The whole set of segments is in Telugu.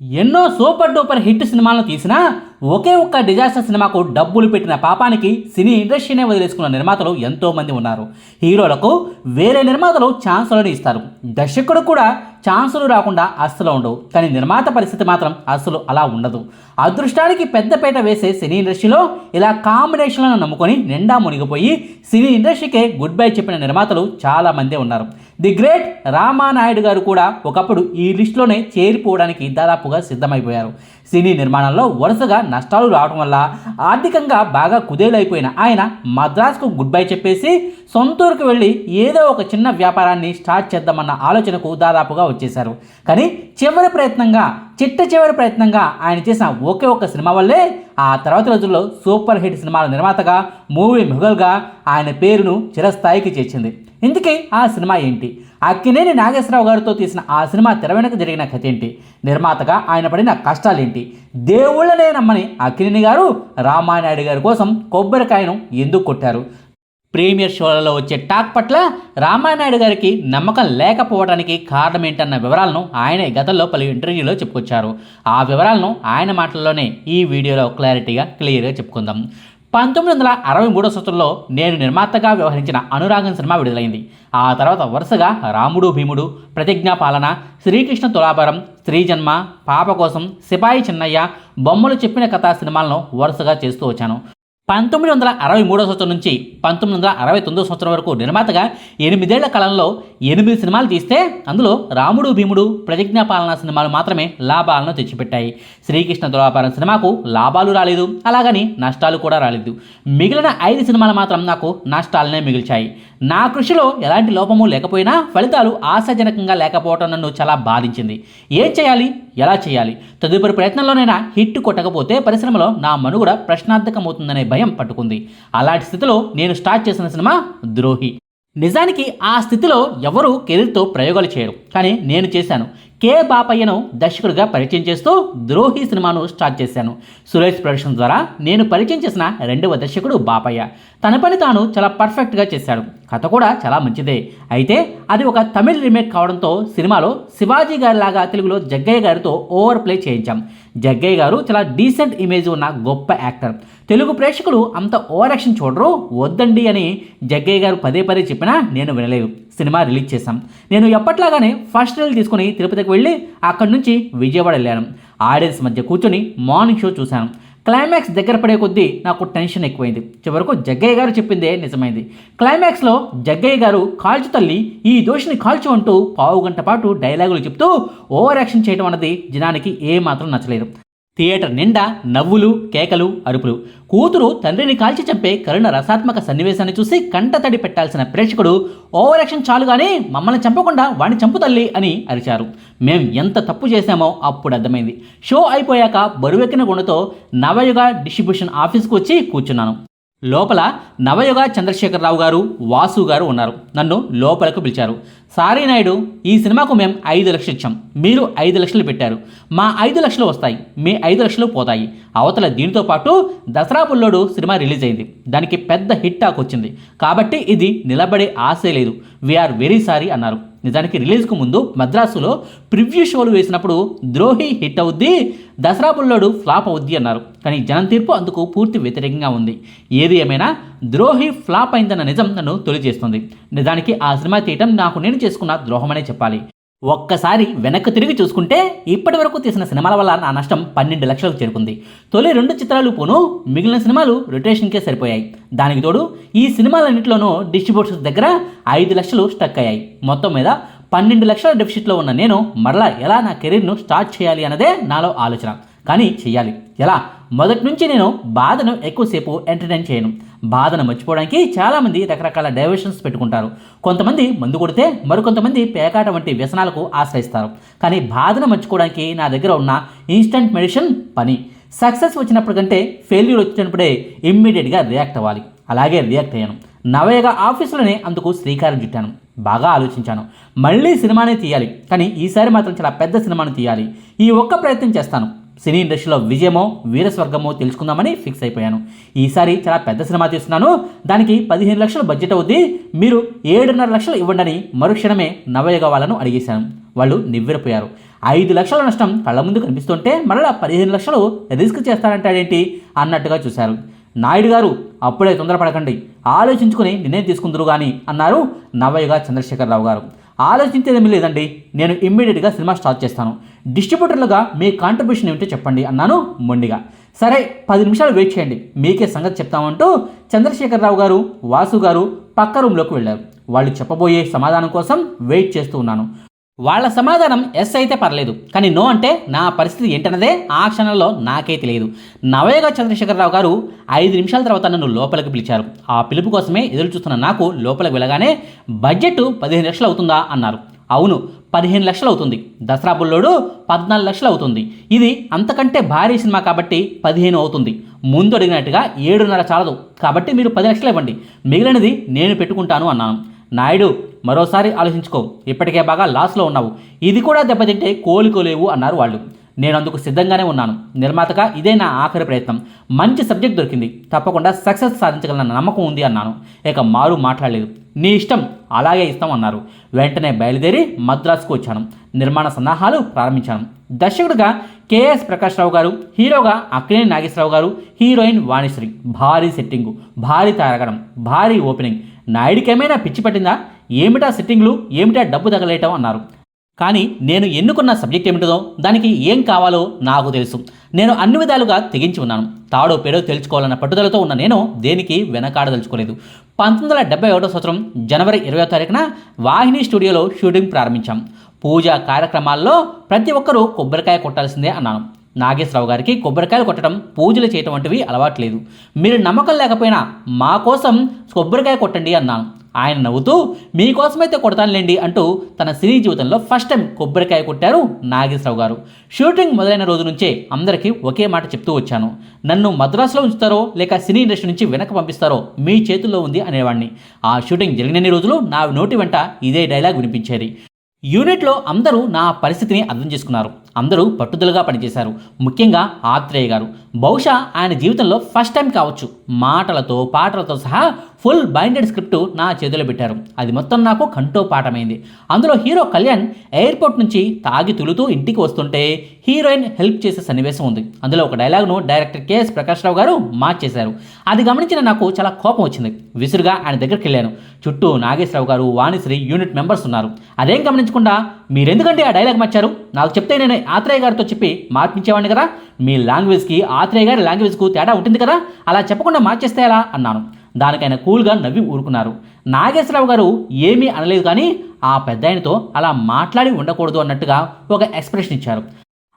ఎన్నో సూపర్ డూపర్ హిట్ సినిమాలను తీసినా ఒకే ఒక్క డిజాస్టర్ సినిమాకు డబ్బులు పెట్టిన పాపానికి సినీ ఇండస్ట్రీనే వదిలేసుకున్న నిర్మాతలు ఎంతోమంది ఉన్నారు. హీరోలకు వేరే నిర్మాతలు ఛాన్సులను ఇస్తారు. దర్శకుడు కూడా ఛాన్సులు రాకుండా అస్సలు ఉండవు కానీ నిర్మాత పరిస్థితి మాత్రం అస్సలు అలా ఉండదు. అదృష్టానికి పెద్దపేట వేసే సినీ ఇండస్ట్రీలో ఇలా కాంబినేషన్లను నమ్ముకొని నిండా మునిగిపోయి సినీ ఇండస్ట్రీకే గుడ్ బై చెప్పిన నిర్మాతలు చాలామంది ఉన్నారు. ది గ్రేట్ రామానాయుడు గారు కూడా ఒకప్పుడు ఈ లిస్టులోనే చేరిపోవడానికి దాదాపుగా సిద్ధమైపోయారు. సినీ నిర్మాణంలో వరుసగా నష్టాలు రావడం వల్ల ఆర్థికంగా బాగా కుదేలైపోయిన ఆయన మద్రాసుకు గుడ్ బై చెప్పేసి సొంతూరుకు వెళ్ళి ఏదో ఒక చిన్న వ్యాపారాన్ని స్టార్ట్ చేద్దామన్న ఆలోచనకు దాదాపుగా వచ్చేశారు. కానీ చివరి ప్రయత్నంగా చిట్ట చివరి ప్రయత్నంగా ఆయన చేసిన ఒకే ఒక్క సినిమా వల్లే ఆ తర్వాత రోజుల్లో సూపర్ హిట్ సినిమాల నిర్మాతగా మూవీ మొఘల్గా ఆయన పేరును చిరస్థాయికి చేర్చింది. ఇందుకే ఆ సినిమా ఏంటి? అక్కినేని నాగేశ్వరరావు గారితో తీసిన ఆ సినిమా తెర వెనుక జరిగిన కథ ఏంటి? నిర్మాతగా ఆయన పడిన కష్టాలేంటి దేవుళ్ళనే నమ్మని అక్కినేని గారు రామానాయుడు గారి కోసం కొబ్బరికాయను ఎందుకు కొట్టారు? ప్రీమియర్ షోలలో వచ్చే టాక్ పట్ల రామానాయుడు గారికి నమ్మకం లేకపోవడానికి కారణం ఏంటన్న వివరాలను ఆయనే గతంలో పలు ఇంటర్వ్యూలో చెప్పుకొచ్చారు. ఆ వివరాలను ఆయన మాటల్లోనే ఈ వీడియోలో క్లారిటీగా క్లియర్గా చెప్పుకుందాం. పంతొమ్మిది వందల అరవై మూడో సంవత్సరంలో నేను నిర్మాతగా వ్యవహరించిన అనురాగం సినిమా విడుదలైంది. ఆ తర్వాత వరుసగా రాముడు భీముడు ప్రతిజ్ఞా పాలన శ్రీకృష్ణ తులాభారం స్త్రీజన్మ పాప కోసం సిపాయి చిన్నయ్య బొమ్మలు చెప్పిన కథా సినిమాలను వరుసగా చేస్తూ వచ్చాను. పంతొమ్మిది వందల అరవై మూడో సంవత్సరం నుంచి పంతొమ్మిది వందల అరవై తొమ్మిదో సంవత్సరం వరకు నిర్మాతగా ఎనిమిదేళ్ళ కాలంలో ఎనిమిది సినిమాలు తీస్తే అందులో రాముడు భీముడు ప్రతిజ్ఞా పాలన సినిమాలు మాత్రమే లాభాలను తెచ్చిపెట్టాయి. శ్రీకృష్ణ దురాపారం సినిమాకు లాభాలు రాలేదు అలాగని నష్టాలు కూడా రాలేదు. మిగిలిన ఐదు సినిమాలు మాత్రం నాకు నష్టాలనే మిగిల్చాయి. నా కృషిలో ఎలాంటి లోపము లేకపోయినా ఫలితాలు ఆశాజనకంగా లేకపోవడం నన్ను చాలా బాధించింది. ఏం చేయాలి? ఎలా చేయాలి? తదుపరి ప్రయత్నంలోనైనా హిట్ కొట్టకపోతే పరిశ్రమలో నా మనుగడ ప్రశ్నార్థకమవుతుందనే భయం పట్టుకుంది. అలాంటి స్థితిలో నేను స్టార్ట్ చేసిన సినిమా ద్రోహి. నిజానికి ఆ స్థితిలో ఎవరు కెరీర్తో ప్రయోగాలు చేయరు. కానీ నేను చేశాను. కే. బాపయ్యను దర్శకుడిగా పరిచయం చేస్తూ ద్రోహి సినిమాను స్టార్ట్ చేశాను. సురేష్ ప్రొడక్షన్ ద్వారా నేను పరిచయం చేసిన రెండవ దర్శకుడు బాపయ్య. తన పని తాను చాలా పర్ఫెక్ట్గా చేశాడు. కథ కూడా చాలా మంచిదే. అయితే అది ఒక తమిళ్ రీమేక్ కావడంతో సినిమాలో శివాజీ గారి లాగా తెలుగులో జగ్గయ్య గారితో ఓవర్ ప్లే చేయించాం. జగ్గయ్య గారు చాలా డీసెంట్ ఇమేజ్ ఉన్న గొప్ప యాక్టర్. తెలుగు ప్రేక్షకులు అంత ఓవర్ యాక్షన్ చూడరు వద్దండి అని జగ్గయ్య గారు పదే పదే చెప్పినా నేను వినలేదు. సినిమా రిలీజ్ చేశాం. నేను ఎప్పట్లాగానే ఫస్ట్ రైల్ తీసుకుని తిరుపతికి వెళ్ళి అక్కడి నుంచి విజయవాడ వెళ్ళాను. ఆడియన్స్ మధ్య కూర్చొని మార్నింగ్ షో చూశాను. క్లైమాక్స్ దగ్గర పడే కొద్దీ నాకు టెన్షన్ ఎక్కువైంది. చివరకు జగ్గయ్య గారు చెప్పిందే నిజమైంది. క్లైమాక్స్లో జగ్గయ్య గారు కాల్చు తల్లి ఈ దోషిని కాల్చు అంటూ పావు గంట పాటు డైలాగులు చెప్తూ ఓవర్ యాక్షన్ చేయడం అన్నది జనానికి ఏమాత్రం నచ్చలేదు. థియేటర్ నిండా నవ్వులు కేకలు అరుపులు. కూతురు తండ్రిని కాల్చి చంపే కరుణ రసాత్మక సన్నివేశాన్ని చూసి కంటతడి పెట్టాల్సిన ప్రేక్షకుడు ఓవర్ యాక్షన్ చాలుగానే మమ్మల్ని చంపకుండా వాణ్ణి చంపు తల్లి అని అరిచారు. మేం ఎంత తప్పు చేశామో అప్పుడు అర్థమైంది. షో అయిపోయాక బరువెక్కిన గుణతో నవయుగ డిస్ట్రిబ్యూషన్ ఆఫీస్కి వచ్చి కూర్చున్నాను. లోపల నవయుగ చంద్రశేఖరరావు గారు వాసు గారు ఉన్నారు. నన్ను లోపలకు పిలిచారు. సారీ నాయుడు ఈ సినిమాకు మేము ఐదు లక్షలు ఇచ్చాం మీరు ఐదు లక్షలు పెట్టారు. మా ఐదు లక్షలు వస్తాయి. మీ ఐదు లక్షలు పోతాయి. అవతల దీనితో పాటు దసరా పుల్లోడు సినిమా రిలీజ్ అయింది. దానికి పెద్ద హిట్ టాక్ వచ్చింది. కాబట్టి ఇది నిలబడే ఆశే లేదు. వీఆర్ వెరీ సారీ అన్నారు. నిజానికి రిలీజ్కు ముందు మద్రాసులో ప్రివ్యూ షోలు వేసినప్పుడు ద్రోహి హిట్ అవుద్ది దసరా బుల్లోడు ఫ్లాప్ అవుద్ది అన్నారు. కానీ జనం తీర్పు అందుకు పూర్తి వ్యతిరేకంగా ఉంది. ఏది ఏమైనా ద్రోహి ఫ్లాప్ అయిందన్న నిజం నన్ను తొలిచేస్తుంది. నిజానికి ఆ సినిమా తీయటం నాకు నేను చేసుకున్న ద్రోహమనే చెప్పాలి. ఒక్కసారి వెనక్కి తిరిగి చూసుకుంటే ఇప్పటి వరకు తీసిన సినిమాల వల్ల నా నష్టం పన్నెండు లక్షలకు చేరుకుంది. తొలి రెండు చిత్రాలు పోను మిగిలిన సినిమాలు రొటేషన్కే సరిపోయాయి. దానికి తోడు ఈ సినిమాలన్నింటిలోనూ డిస్ట్రిబ్యూటర్స్ దగ్గర ఐదు లక్షలు స్టక్ అయ్యాయి. మొత్తం మీద పన్నెండు లక్షల డెఫిసిట్లో ఉన్న నేను మరలా ఎలా నా కెరీర్ను స్టార్ట్ చేయాలి అన్నదే నాలో ఆలోచన. కానీ చేయాలి ఎలా? మొదటి నుంచి నేను బాధను ఎక్కువసేపు ఎంటర్టైన్ చేయను. బాధను మర్చిపోవడానికి చాలామంది రకరకాల డైవర్షన్స్ పెట్టుకుంటారు. కొంతమంది మందు కొడితే మరికొంతమంది పేకాట వంటి వ్యసనాలకు ఆశ్రయిస్తారు. కానీ బాధను మర్చుకోవడానికి నా దగ్గర ఉన్న ఇన్స్టంట్ మెడిసిన్ పని. సక్సెస్ వచ్చినప్పుడు కంటే ఫెయిల్యూర్ వచ్చినప్పుడే ఇమ్మీడియట్గా రియాక్ట్ అవ్వాలి. అలాగే రియాక్ట్ అయ్యాను. నవయగా ఆఫీసులోనే అందుకు శ్రీకారం చుట్టాను. బాగా ఆలోచించాను. మళ్ళీ సినిమానే తీయాలి. కానీ ఈసారి మాత్రం చాలా పెద్ద సినిమాను తీయాలి. ఈ ఒక్క ప్రయత్నం చేస్తాను. సినీ ఇండస్ట్రీలో విజయమో వీరస్వర్గమో తెలుసుకుందామని ఫిక్స్ అయిపోయాను. ఈసారి చాలా పెద్ద సినిమా తీస్తున్నాను. దానికి పదిహేను లక్షల బడ్జెట్ అవుద్ది. మీరు ఏడున్నర లక్షలు ఇవ్వండి అని మరుక్షణమే నవయుగ వాళ్ళను అడిగేశాను. వాళ్ళు నివ్వెరపోయారు. ఐదు లక్షల నష్టం కళ్ళ ముందు కనిపిస్తుంటే మరలా పదిహేను లక్షలు రిస్క్ చేస్తారంటాడేంటి అన్నట్టుగా చూశారు. నాయుడు గారు అప్పుడే తొందరపడకండి. ఆలోచించుకుని నిర్ణయం తీసుకుందరు కానీ అన్నారు నవయుగ చంద్రశేఖరరావు గారు. ఆలోచించేదేమీ లేదండి. నేను ఇమ్మీడియట్గా సినిమా స్టార్ట్ చేస్తాను. డిస్ట్రిబ్యూటర్లుగా మీ కాంట్రిబ్యూషన్ ఏమిటో చెప్పండి అన్నాను మొండిగా. సరే పది నిమిషాలు వెయిట్ చేయండి. మీకే సంగతి చెప్తామంటూ చంద్రశేఖరరావు గారు వాసు గారు పక్క రూమ్లోకి వెళ్ళారు. వాళ్ళు చెప్పబోయే సమాధానం కోసం వెయిట్ చేస్తూ ఉన్నాను. వాళ్ళ సమాధానం ఎస్ అయితే పర్లేదు కానీ నో అంటే నా పరిస్థితి ఏంటన్నదే ఆ క్షణంలో నాకే తెలియదు. నవయగా చంద్రశేఖరరావు గారు ఐదు నిమిషాల తర్వాత నన్ను లోపలికి పిలిచారు. ఆ పిలుపు కోసమే ఎదురు చూస్తున్న నాకు లోపలికి వెళ్ళగానే బడ్జెట్ పదిహేను లక్షలు అవుతుందా అన్నారు. అవును పదిహేను లక్షలు అవుతుంది. దసరా బుల్లోడు పద్నాలుగు లక్షలు అవుతుంది. ఇది అంతకంటే భారీ సినిమా కాబట్టి పదిహేను అవుతుంది. ముందు అడిగినట్టుగా ఏడున్నర చాలదు. కాబట్టి మీరు పది లక్షలు ఇవ్వండి. మిగిలినది నేను పెట్టుకుంటాను అన్నాను. నాయుడు మరోసారి ఆలోచించుకో. ఇప్పటికే బాగా లాస్లో ఉన్నావు. ఇది కూడా దెబ్బతింటే కోలుకోలేవు అన్నారు వాళ్ళు. నేను అందుకు సిద్ధంగానే ఉన్నాను. నిర్మాతగా ఇదే నా ఆఖరి ప్రయత్నం. మంచి సబ్జెక్ట్ దొరికింది. తప్పకుండా సక్సెస్ సాధించగలన నమ్మకం ఉంది అన్నాను. ఇక మారు మాట్లాడలేదు. నీ ఇష్టం అలాగే ఇస్తాం అన్నారు. వెంటనే బయలుదేరి మద్రాసుకు వచ్చాను. నిర్మాణ సన్నాహాలు ప్రారంభించాను. దర్శకుడిగా కేఎస్ ప్రకాష్ రావు గారు హీరోగా అక్కినేని నాగేశ్వరరావు గారు హీరోయిన్ వాణిశ్రీ. భారీ సెట్టింగు భారీ తారగడం భారీ ఓపెనింగ్. నాయుడికి ఏమైనా పిచ్చి పట్టిందా? ఏమిటా సెట్టింగ్లు? ఏమిటా డబ్బు తగలేయటం అన్నారు. కానీ నేను ఎన్నుకున్న సబ్జెక్ట్ ఏమిటో దానికి ఏం కావాలో నాకు తెలుసు. నేను అన్ని విధాలుగా తెగించి ఉన్నాను. తాడో పేడో తెలుసుకోవాలన్న పట్టుదలతో ఉన్న నేను దేనికి వెనకాడదలుచుకోలేదు. పంతొమ్మిది వందల డెబ్బై ఒకటో సంవత్సరం జనవరి ఇరవై తారీఖున వాహిని స్టూడియోలో షూటింగ్ ప్రారంభించాం. పూజా కార్యక్రమాల్లో ప్రతి ఒక్కరూ కొబ్బరికాయ కొట్టాల్సిందే అన్నాను. నాగేశ్వరరావు గారికి కొబ్బరికాయలు కొట్టడం పూజలు చేయటం వంటివి అలవాట్లేదు మీరు నమ్మకం లేకపోయినా మా కోసం కొబ్బరికాయ కొట్టండి అన్నాను. ఆయన నవ్వుతూ మీకోసమైతే కొడతానులేండి అంటూ తన సినీ జీవితంలో ఫస్ట్ టైం కొబ్బరికాయ కొట్టారు నాగేశ్వరరావు గారు. షూటింగ్ మొదలైన రోజు నుంచే అందరికీ ఒకే మాట చెప్తూ వచ్చాను. నన్ను మద్రాసులో ఉంచుతారో లేక సినీ ఇండస్ట్రీ నుంచి వెనక పంపిస్తారో మీ చేతుల్లో ఉంది అనేవాడిని ఆ షూటింగ్ జరిగినన్ని రోజులు నా నోటి వెంట ఇదే డైలాగ్ వినిపించేది. యూనిట్లో అందరూ నా పరిస్థితిని అర్థం చేసుకున్నారు. అందరూ పట్టుదలగా పనిచేశారు. ముఖ్యంగా ఆత్రేయ గారు. బహుశా ఆయన జీవితంలో ఫస్ట్ టైం కావచ్చు. మాటలతో పాటలతో సహా ఫుల్ బైండెడ్ స్క్రిప్ట్ నా చేతిలో పెట్టారు. అది మొత్తం నాకు కంటో పాఠమైంది. అందులో హీరో కళ్యాణ్ ఎయిర్పోర్ట్ నుంచి తాగి తులుతూ ఇంటికి వస్తుంటే హీరోయిన్ హెల్ప్ చేసే సన్నివేశం ఉంది. అందులో ఒక డైలాగ్ను డైరెక్టర్ కెఎస్ ప్రకాష్ రావు గారు మార్చేశారు అది గమనించిన నాకు చాలా కోపం వచ్చింది. విసురుగా ఆయన దగ్గరికి వెళ్ళాను. చుట్టూ నాగేశ్వరరావు గారు వాణిశ్రీ యూనిట్ మెంబర్స్ ఉన్నారు. అదేం గమనించకుండా మీరెందుకంటే ఆ డైలాగ్ మార్చారు? నాకు చెప్తే నేను ఆత్రేయ గారితో చెప్పి మార్పించేవాడిని కదా? మీ లాంగ్వేజ్కి ఆత్రేయ గారి లాంగ్వేజ్కు తేడా ఉంటుంది కదా? అలా చెప్పకుండా మార్చేస్తే ఎలా? అన్నాను. దానికైనా కూల్గా నవ్వి ఊరుకున్నారు. నాగేశ్వరరావు గారు ఏమీ అనలేదు కానీ ఆ పెద్ద ఆయనతో అలా మాట్లాడి ఉండకూడదు అన్నట్టుగా ఒక ఎక్స్ప్రెషన్ ఇచ్చారు.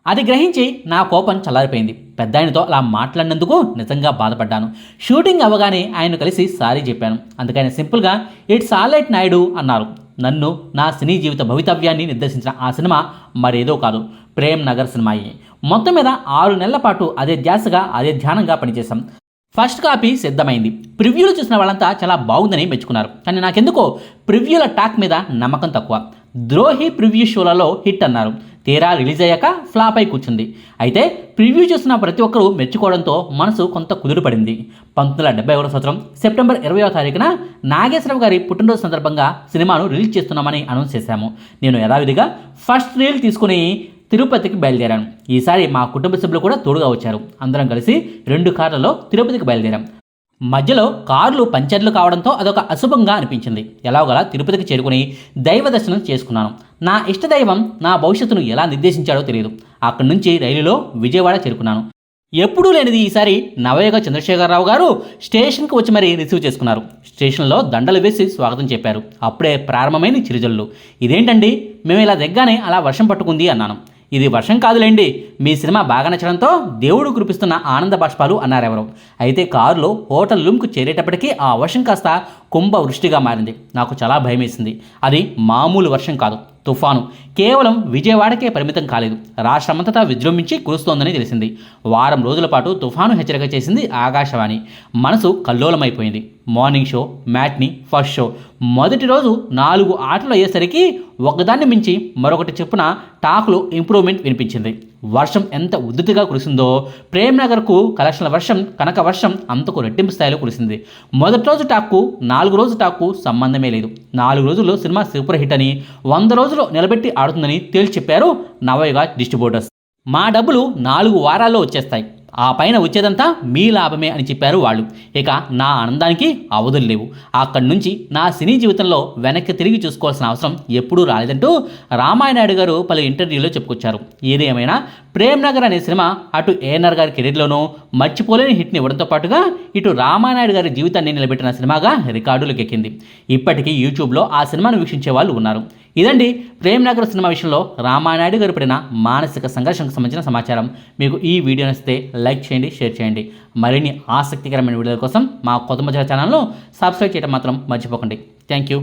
అది గ్రహించి నా కోపం చల్లారిపోయింది. పెద్ద ఆయనతో అలా మాట్లాడినందుకు నిజంగా బాధపడ్డాను. షూటింగ్ అవ్వగానే ఆయన కలిసి సారీ చెప్పాను. అందుకని సింపుల్గా ఇట్స్ ఆల్రైట్ నాయుడు అన్నారు. నన్ను నా సినీ జీవిత భవితవ్యాన్ని నిర్దేశించిన ఆ సినిమా మరేదో కాదు. ప్రేమ్ నగర్ సినిమాయి మొత్తం మీద ఆరు నెలల పాటు అదే ధ్యాసగా అదే ధ్యానంగా పనిచేశాం. ఫస్ట్ కాపీ సిద్ధమైంది. ప్రివ్యూలు చూసిన వాళ్ళంతా చాలా బాగుందని మెచ్చుకున్నారు. కానీ నాకెందుకో ప్రివ్యూల టాక్ మీద నమ్మకం తక్కువ. ద్రోహి ప్రివ్యూ షోలలో హిట్ అన్నారు. తీరా రిలీజ్ అయ్యాక ఫ్లాప్ అయి కూర్చుంది. అయితే ప్రివ్యూ చూసిన ప్రతి ఒక్కరూ మెచ్చుకోవడంతో మనసు కొంత కుదురు పడింది పంతొమ్మిది వందల డెబ్బై ఒకటో సంవత్సరం సెప్టెంబర్ ఇరవయో తారీఖున నాగేశ్వరరావు గారి పుట్టినరోజు సందర్భంగా సినిమాను రిలీజ్ చేస్తున్నామని అనౌన్స్ చేశాము. నేను యథావిధిగా ఫస్ట్ రీల్ తీసుకుని తిరుపతికి బయలుదేరాను ఈసారి మా కుటుంబ సభ్యులు కూడా తోడుగా వచ్చారు. అందరం కలిసి రెండు కార్లలో తిరుపతికి బయలుదేరాం. మధ్యలో కార్లు పంచర్లు కావడంతో అదొక అశుభంగా అనిపించింది. ఎలాగోలా తిరుపతికి చేరుకుని దైవ దర్శనం చేసుకున్నాను. నా ఇష్టదైవం నా భవిష్యత్తును ఎలా నిర్దేశించాడో తెలియదు. అక్కడి నుంచి రైలులో విజయవాడ చేరుకున్నాను. ఎప్పుడూ లేనిది ఈసారి నవయుగ చంద్రశేఖరరావు గారు స్టేషన్కి వచ్చి మరీ రిసీవ్ చేసుకున్నారు. స్టేషన్లో దండలు వేసి స్వాగతం చెప్పారు. అప్పుడే ప్రారంభమైన చిరుజల్లు. ఇదేంటండి? మేము ఇలా దగ్గానే అలా వర్షం పట్టుకుంది అన్నాను. ఇది వర్షం కాదులేండి. మీ సినిమా బాగా నచ్చడంతో దేవుడు కురిపిస్తున్న ఆనంద బాష్పాలు అన్నారెవరు. అయితే కారులో హోటల్ రూమ్కు చేరేటప్పటికీ ఆ వర్షం కాస్త కుంభ వృష్టిగా మారింది. నాకు చాలా భయమేసింది. అది మామూలు వర్షం కాదు. తుఫాను. కేవలం విజయవాడకే పరిమితం కాలేదు. రాష్ట్రమంతటా విజృంభించి కురుస్తోందని తెలిసింది. వారం రోజుల పాటు తుఫాను హెచ్చరిక చేసింది ఆకాశవాణి. మనసు కల్లోలమైపోయింది. Morning show matinee first show. మొదటి రోజు నాలుగు ఆటలు అయ్యేసరికి ఒకదాన్ని మించి మరొకటి చెప్పున టాక్లో ఇంప్రూవ్మెంట్ వినిపించింది. వర్షం ఎంత ఉధృతిగా కురిసిందో ప్రేమ్ నగర్కు కలెక్షన్ల వర్షం కనక వర్షం అంతకు రెట్టింపు స్థాయిలో కురిసింది. మొదటి రోజు టాక్కు నాలుగు రోజు టాక్కు సంబంధమే లేదు. నాలుగు రోజుల్లో సినిమా సూపర్ హిట్ అని వంద రోజులు నిలబెట్టి ఆడుతుందని తేల్చి చెప్పారు నవయుగ డిస్ట్రిబ్యూటర్స్. మా డబ్బులు నాలుగు వారాల్లో వచ్చేస్తాయి. ఆ పైన వచ్చేదంతా మీ లాభమే అని చెప్పారు వాళ్ళు. ఇక నా ఆనందానికి అవధులు లేవు. అక్కడి నుంచి నా సినీ జీవితంలో వెనక్కి తిరిగి చూసుకోవాల్సిన అవసరం ఎప్పుడూ రాలేదంటూ రామాయణాయుడు గారు పలు ఇంటర్వ్యూలో చెప్పుకొచ్చారు. ఏదేమైనా ప్రేమ్ నగర్ అనే సినిమా అటు ఏఎన్ఆర్ గారి కెరీర్లోనూ మర్చిపోలేని హిట్ని ఇవ్వడంతో పాటుగా ఇటు రామానాయుడు గారి జీవితాన్ని నిలబెట్టిన సినిమాగా రికార్డులకు ఎక్కింది ఇప్పటికీ యూట్యూబ్లో ఆ సినిమాను వీక్షించే వాళ్ళు ఉన్నారు. ఇదండి ప్రేమ్ నగర్ సినిమా విషయంలో రామానాయుడు గారు పడిన మానసిక సంఘర్షణకు సంబంధించిన సమాచారం. మీకు ఈ వీడియో నచ్చితే లైక్ చేయండి షేర్ చేయండి. మరిన్ని ఆసక్తికరమైన వీడియోల కోసం మా కొత్త మధ్య ఛానల్ను సబ్స్క్రైబ్ చేయడం మాత్రం మర్చిపోకండి. Thank you.